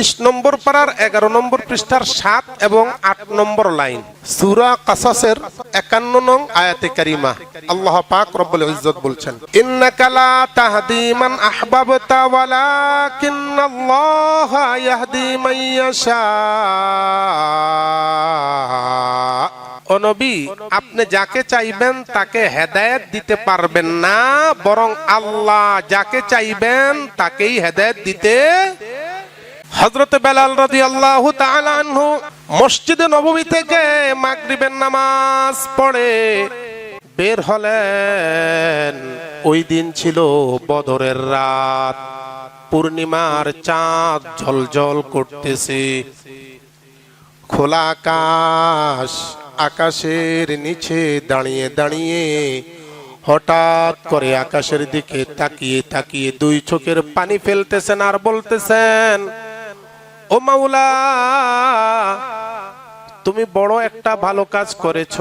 বিশ নম্বর পারার এগারো নম্বর পৃষ্ঠার সাত এবং আট নম্বর লাইন। সুরা কাসাসের একান্ন নং আয়াতে কারিমা। আল্লাহ পাক রব্বুল ইজ্জত বলছেন, ইন্নাকা লা তাহদি মান আহবাবতা ওয়ালাকিন্নাল্লাহ ইয়াহদি মান ইয়াশা। নবী, আপনি যাকে চাইবেন তাকে হেদায়েত দিতে পারবেন না, বরং আল্লাহ যাকে চাইবেন তাকেই হেদায়েত দিতে হযরত বেলাল তাআলা আনহু মসজিদে নববী থেকে মাগরিবের নামাজ পড়ে। বের হলেন, ওই দিন ছিল বদরের রাত। পূর্ণিমার চাঁদ ঝলঝল করতেছে। খোলা আকাশ, আকাশের নিচে দাঁড়িয়ে দাঁড়িয়ে হঠাৎ করে আকাশের দিকে তাকিয়ে তাকিয়ে দুই চোখের পানি ফেলতেছেন আর বলতেছেন ও মাওলা, তুমি বড় একটা ভালো কাজ করেছ,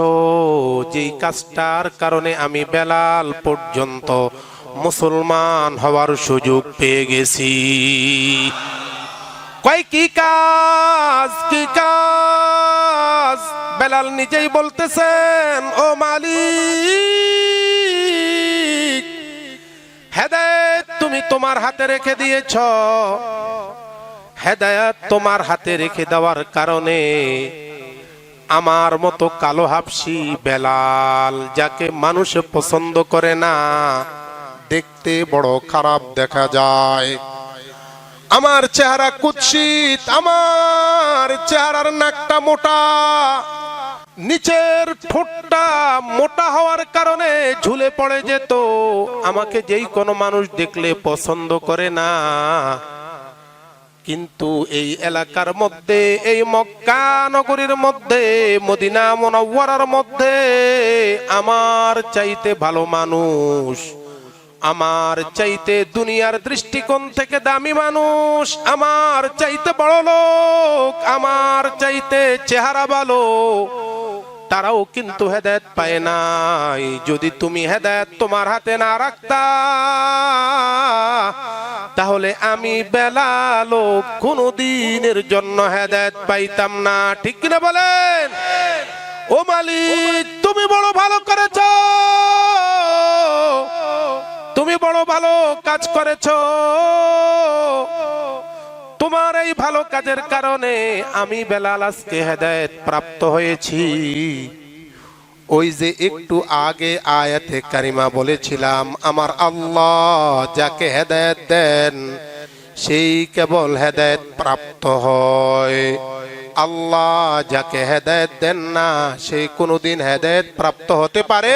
যেই কাজটার কারণে আমি বেলাল পর্যন্ত মুসলমান হওয়ার সুযোগ পেয়ে গেছি। কয়, কি কাজ কি কাজ? বেলাল নিজেই বলতেছেন, ও মালিক, হেদায়েত তুমি তোমার হাতে রেখে দিয়েছ। হেদায়েত তোমার হাতে রেখে দেওয়ার কারণে আমার মতো কালো হাফসি বেলাল, যাকে মানুষ পছন্দ করে না, দেখতে বড় খারাপ দেখা যায়। আমার চেহারা কুৎসিত, আমার চেহারার নাকটা মোটা, নিচের ঠোঁটটা মোটা হওয়ার কারণে ঝুলে পড়ে যেত। আমাকে যেই কোনো মানুষ দেখলে পছন্দ করে না কিন্তু এই এলাকার মধ্যে, এই মক্কা নগরীর মধ্যে, মদিনা মোনাওয়ারার মধ্যে আমার চাইতে ভালো মানুষ, আমার চাইতে দুনিয়ার দৃষ্টিকোণ থেকে দামি মানুষ, আমার চাইতে বড় লোক, আমার চাইতে চেহারা ভালো তারাও কিন্তু হেদায়ত পায় নাই। যদি তুমি হেদায়ত তোমার হাতে না রাখতা, তাহলে আমি বেলালো কোনো দিনের জন্য হেদায়ত পাইতাম না। ঠিক কিনা বলেন? ও মালিক, তুমি বড় ভালো করেছ। তুমি বড় ভালো কাজ করেছ। তোমার এই ভালো কাজের কারণে আমি বেলাল আজকে হেদায়েত প্রাপ্ত হয়েছি। ওই যে একটু আগে আয়াতে কারিমা বলেছিলাম, আমার আল্লাহ যাকে হেদায়েত দেন, সেই কেবল হেদায়েত প্রাপ্ত হয়। আল্লাহ যাকে হেদায়েত দেন না সেই কোনোদিন হেদায়েত প্রাপ্ত হতে পারে?